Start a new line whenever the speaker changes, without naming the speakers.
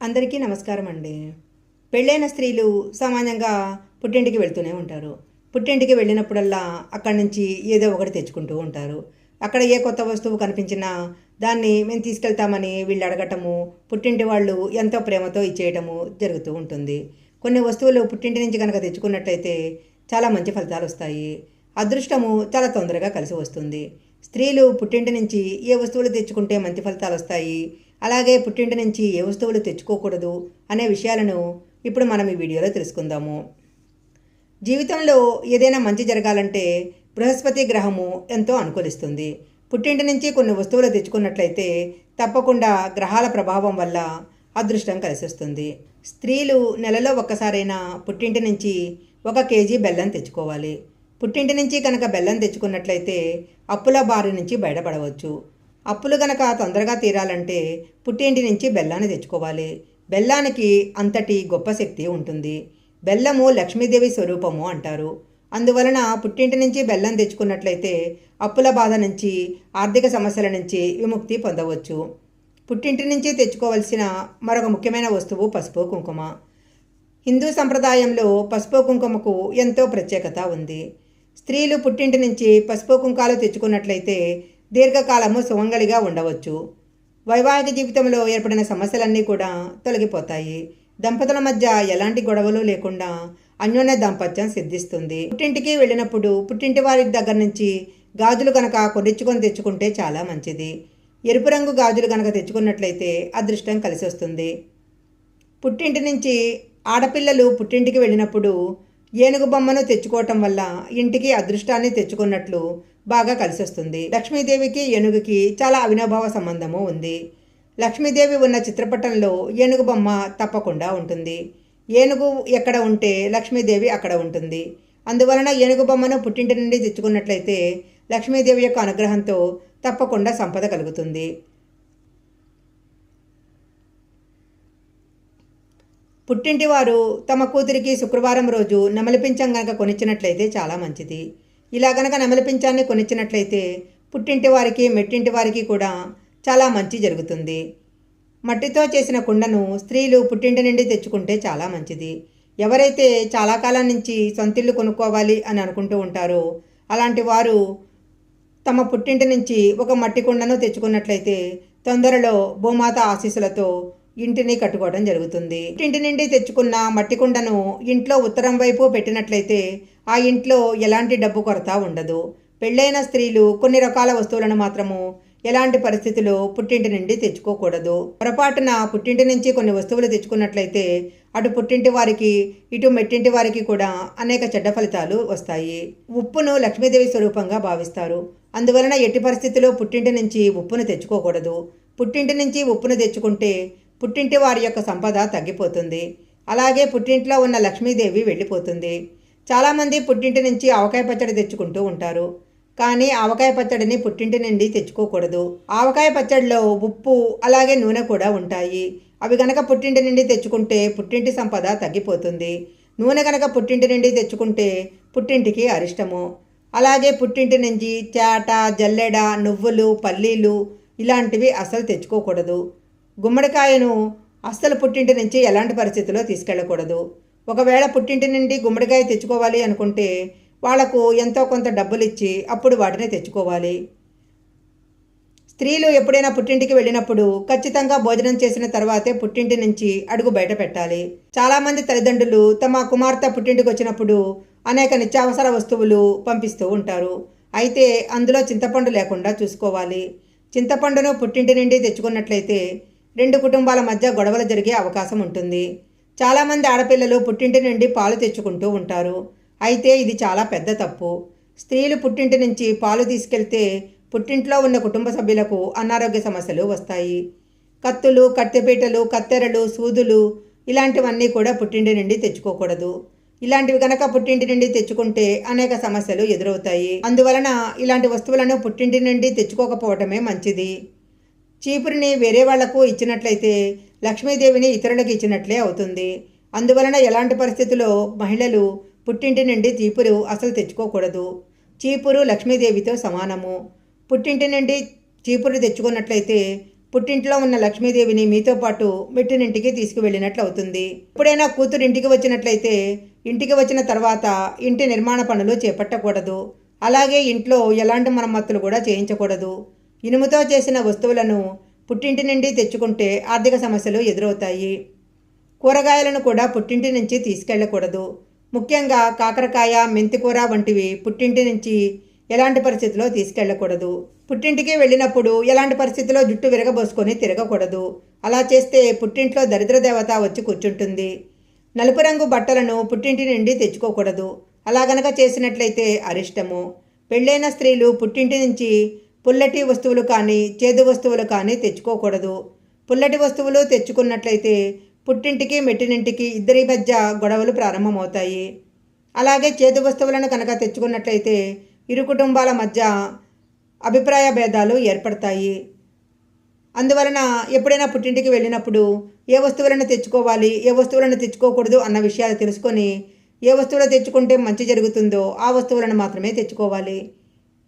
అందరికీ నమస్కారం అండి. పెళ్ళైన స్త్రీలు సామాన్యంగా పుట్టింటికి వెళ్తూనే ఉంటారు. పుట్టింటికి వెళ్ళినప్పుడల్లా అక్కడి నుంచి ఏదో ఒకటి తెచ్చుకుంటూ ఉంటారు. అక్కడ ఏ కొత్త వస్తువు కనిపించినా దాన్ని మేము తీసుకెళ్తామని వీళ్ళు అడగటము పుట్టింటి వాళ్ళు ఎంతో ప్రేమతో ఇచ్చేయటము జరుగుతూ ఉంటుంది. కొన్ని వస్తువులు పుట్టింటి నుంచి కనుక తెచ్చుకున్నట్లయితే చాలా మంచి ఫలితాలు వస్తాయి. అదృష్టము చాలా తొందరగా కలిసి వస్తుంది. స్త్రీలు పుట్టింటి నుంచి ఏ వస్తువులు తెచ్చుకుంటే మంచి ఫలితాలు వస్తాయి? అలాగే పుట్టింటి నుంచి ఏ వస్తువులు తెచ్చుకోకూడదు అనే విషయాలను ఇప్పుడు మనం ఈ వీడియోలో తెలుసుకుందాము. జీవితంలో ఏదైనా మంచి జరగాలంటే బృహస్పతి గ్రహము ఎంతో అనుకూలిస్తుంది. పుట్టింటి నుంచి కొన్ని వస్తువులు తెచ్చుకున్నట్లయితే తప్పకుండా గ్రహాల ప్రభావం వల్ల అదృష్టం కలిసిస్తుంది. స్త్రీలు నెలలో ఒక్కసారైనా పుట్టింటి నుంచి ఒక కేజీ బెల్లం తెచ్చుకోవాలి. పుట్టింటి నుంచి కనుక బెల్లం తెచ్చుకున్నట్లయితే అప్పుల బారి నుంచి బయటపడవచ్చు. అప్పులు గనక తొందరగా తీరాలంటే పుట్టింటి నుంచి బెల్లాన్ని తెచ్చుకోవాలి. బెల్లానికి అంతటి గొప్ప శక్తి ఉంటుంది. బెల్లము లక్ష్మీదేవి స్వరూపము అంటారు. అందువలన పుట్టింటి నుంచి బెల్లం తెచ్చుకున్నట్లయితే అప్పుల బాధ నుంచి ఆర్థిక సమస్యల నుంచి విముక్తి పొందవచ్చు. పుట్టింటి నుంచి తెచ్చుకోవలసిన మరొక ముఖ్యమైన వస్తువు పసుపు కుంకుమ. హిందూ సంప్రదాయంలో పసుపు కుంకుమకు ఎంతో ప్రత్యేకత ఉంది. స్త్రీలు పుట్టింటి నుంచి పసుపు కుంకాలు తెచ్చుకున్నట్లయితే దీర్ఘకాలము సుమంగళిగా ఉండవచ్చు. వైవాహిక జీవితంలో ఏర్పడిన సమస్యలన్నీ కూడా తొలగిపోతాయి. దంపతుల మధ్య ఎలాంటి గొడవలు లేకుండా అన్యోన్య దాంపత్యం సిద్ధిస్తుంది. పుట్టింటికి వెళ్ళినప్పుడు పుట్టింటి వారి దగ్గర నుంచి గాజులు కనుక కొనిచ్చుకొని తెచ్చుకుంటే చాలా మంచిది. ఎరుపు రంగు గాజులు కనుక తెచ్చుకున్నట్లయితే అదృష్టం కలిసి వస్తుంది. పుట్టింటి నుంచి ఆడపిల్లలు పుట్టింటికి వెళ్ళినప్పుడు ఏనుగు బొమ్మను తెచ్చుకోవటం వల్ల ఇంటికి అదృష్టాన్ని తెచ్చుకున్నట్లు బాగా కలిసి వస్తుంది లక్ష్మీదేవికి ఏనుగుకి చాలా అవినాభావ సంబంధము ఉంది. లక్ష్మీదేవి ఉన్న చిత్రపటంలో ఏనుగు బొమ్మ తప్పకుండా ఉంటుంది. ఏనుగు ఎక్కడ ఉంటే లక్ష్మీదేవి అక్కడ ఉంటుంది. అందువలన ఏనుగు బొమ్మను పుట్టింటి నుండి తెచ్చుకున్నట్లయితే లక్ష్మీదేవి యొక్క అనుగ్రహంతో తప్పకుండా సంపద కలుగుతుంది. పుట్టింటి వారు తమ కూతురికి శుక్రవారం రోజు నెమలిపించం గనక కొనిచ్చినట్లయితే చాలా మంచిది. ఇలా గనక నెమలిపించాన్ని కొనిచ్చినట్లయితే పుట్టింటి వారికి మెట్టింటి వారికి కూడా చాలా మంచి జరుగుతుంది. మట్టితో చేసిన కుండను స్త్రీలు పుట్టింటి నుండి తెచ్చుకుంటే చాలా మంచిది. ఎవరైతే చాలా కాలం నుంచి సొంతిల్లు కొనుక్కోవాలి అని అనుకుంటూ ఉంటారో అలాంటి వారు తమ పుట్టింటి నుంచి ఒక మట్టి కుండను తెచ్చుకున్నట్లయితే తొందరలో భూమాత ఆశీస్సులతో ఇంటిని కట్టుకోవడం జరుగుతుంది. ఇంటి నుండి తెచ్చుకున్న మట్టి కుండను ఇంట్లో ఉత్తరం వైపు పెట్టినట్లయితే ఆ ఇంట్లో ఎలాంటి డబ్బు కొరత ఉండదు. పెళ్ళైన స్త్రీలు కొన్ని రకాల వస్తువులను మాత్రము ఎలాంటి పరిస్థితుల్లో పుట్టింటి నుండి తెచ్చుకోకూడదు. పొరపాటున పుట్టింటి నుంచి కొన్ని వస్తువులు తెచ్చుకున్నట్లయితే అటు పుట్టింటి వారికి ఇటు మెట్టింటి వారికి కూడా అనేక చెడ్డ ఫలితాలు వస్తాయి. ఉప్పును లక్ష్మీదేవి స్వరూపంగా భావిస్తారు. అందువలన ఎట్టి పరిస్థితిలో పుట్టింటి నుంచి ఉప్పును తెచ్చుకోకూడదు. పుట్టింటి నుంచి ఉప్పును తెచ్చుకుంటే పుట్టింటి వారి యొక్క సంపద తగ్గిపోతుంది. అలాగే పుట్టింట్లో ఉన్న లక్ష్మీదేవి వెళ్ళిపోతుంది. చాలామంది పుట్టింటి నుంచి ఆవకాయ పచ్చడి తెచ్చుకుంటూ ఉంటారు. కానీ ఆవకాయ పచ్చడిని పుట్టింటి నుండి తెచ్చుకోకూడదు. ఆవకాయ పచ్చడిలో ఉప్పు అలాగే నూనె కూడా ఉంటాయి. అవి గనక పుట్టింటి నుండి తెచ్చుకుంటే పుట్టింటి సంపద తగ్గిపోతుంది. నూనె గనక పుట్టింటి నుండి తెచ్చుకుంటే పుట్టింటికి అరిష్టము. అలాగే పుట్టింటి నుంచి చేట జల్లెడ నువ్వులు పల్లీలు ఇలాంటివి అసలు తెచ్చుకోకూడదు. గుమ్మడికాయను అస్సలు పుట్టింటి నుంచి ఎలాంటి పరిస్థితుల్లో తీసుకెళ్ళకూడదు. ఒకవేళ పుట్టింటి నుండి గుమ్మడికాయ తెచ్చుకోవాలి అనుకుంటే వాళ్ళకు ఎంతో కొంత డబ్బులు ఇచ్చి అప్పుడు వాటిని తెచ్చుకోవాలి. స్త్రీలు ఎప్పుడైనా పుట్టింటికి వెళ్ళినప్పుడు ఖచ్చితంగా భోజనం చేసిన తర్వాతే పుట్టింటి నుంచి అడుగు బయట పెట్టాలి. చాలామంది తల్లిదండ్రులు తమ కుమార్తె పుట్టింటికి వచ్చినప్పుడు అనేక నిత్యావసర వస్తువులు పంపిస్తూ ఉంటారు. అయితే అందులో చింతపండు లేకుండా చూసుకోవాలి. చింతపండును పుట్టింటి నుండి తెచ్చుకున్నట్లయితే రెండు కుటుంబాల మధ్య గొడవలు జరిగే అవకాశం ఉంటుంది. చాలామంది ఆడపిల్లలు పుట్టింటి నుండి పాలు తెచ్చుకుంటూ ఉంటారు. అయితే ఇది చాలా పెద్ద తప్పు. స్త్రీలు పుట్టింటి నుంచి పాలు తీసుకెళ్తే పుట్టింట్లో ఉన్న కుటుంబ సభ్యులకు అనారోగ్య సమస్యలు వస్తాయి. కత్తులు కట్టెపీటలు కత్తెరలు సూదులు ఇలాంటివన్నీ కూడా పుట్టింటి నుండి తెచ్చుకోకూడదు. ఇలాంటివి గనక పుట్టింటి నుండి తెచ్చుకుంటే అనేక సమస్యలు ఎదురవుతాయి. అందువలన ఇలాంటి వస్తువులను పుట్టింటి నుండి తెచ్చుకోకపోవటమే మంచిది. చీపురిని వేరే వాళ్ళకు ఇచ్చినట్లయితే లక్ష్మీదేవిని ఇతరులకు ఇచ్చినట్లే అవుతుంది. అందువలన ఎలాంటి పరిస్థితుల్లో మహిళలు పుట్టింటి నుండి చీపురు అసలు తెచ్చుకోకూడదు. చీపురు లక్ష్మీదేవితో సమానము. పుట్టింటి నుండి చీపురు తెచ్చుకున్నట్లయితే పుట్టింట్లో ఉన్న లక్ష్మీదేవిని మీతో పాటు మెట్టినింటికి తీసుకువెళ్ళినట్లు అవుతుంది. ఎప్పుడైనా కూతురు ఇంటికి వచ్చినట్లయితే ఇంటికి వచ్చిన తర్వాత ఇంటి నిర్మాణ పనులు చేపట్టకూడదు. అలాగే ఇంట్లో ఎలాంటి మరమ్మతులు కూడా చేయించకూడదు. ఇనుముతో చేసిన వస్తువులను పుట్టింటి నుండి తెచ్చుకుంటే ఆర్థిక సమస్యలు ఎదురవుతాయి. కూరగాయలను కూడా పుట్టింటి నుంచి తీసుకెళ్ళకూడదు ముఖ్యంగా కాకరకాయ మెంతికూర వంటివి పుట్టింటి నుంచి ఎలాంటి పరిస్థితిలో తీసుకెళ్ళకూడదు పుట్టింటికి వెళ్ళినప్పుడు ఎలాంటి పరిస్థితిలో జుట్టు విరగబోసుకొని తిరగకూడదు. అలా చేస్తే పుట్టింట్లో దరిద్ర దేవత వచ్చి కూర్చుంటుంది. నలుపు రంగు బట్టలను పుట్టింటి నుండి తెచ్చుకోకూడదు. అలా గనక చేసినట్లయితే అరిష్టము. పెళ్ళైన స్త్రీలు పుట్టింటి నుంచి పుల్లటి వస్తువులు కానీ చేదు వస్తువులు కానీ తెచ్చుకోకూడదు. పుల్లటి వస్తువులు తెచ్చుకున్నట్లయితే పుట్టింటికి మెట్టినింటికి ఇద్దరి మధ్య గొడవలు ప్రారంభమవుతాయి. అలాగే చేదు వస్తువులను కనుక తెచ్చుకున్నట్లయితే ఇరు కుటుంబాల మధ్య అభిప్రాయ భేదాలు ఏర్పడతాయి. అందువలన ఎప్పుడైనా పుట్టింటికి వెళ్ళినప్పుడు ఏ వస్తువులను తెచ్చుకోవాలి ఏ వస్తువులను తెచ్చుకోకూడదు అన్న విషయాలు తెలుసుకొని ఏ వస్తువులు తెచ్చుకుంటే మంచి జరుగుతుందో ఆ వస్తువులను మాత్రమే తెచ్చుకోవాలి.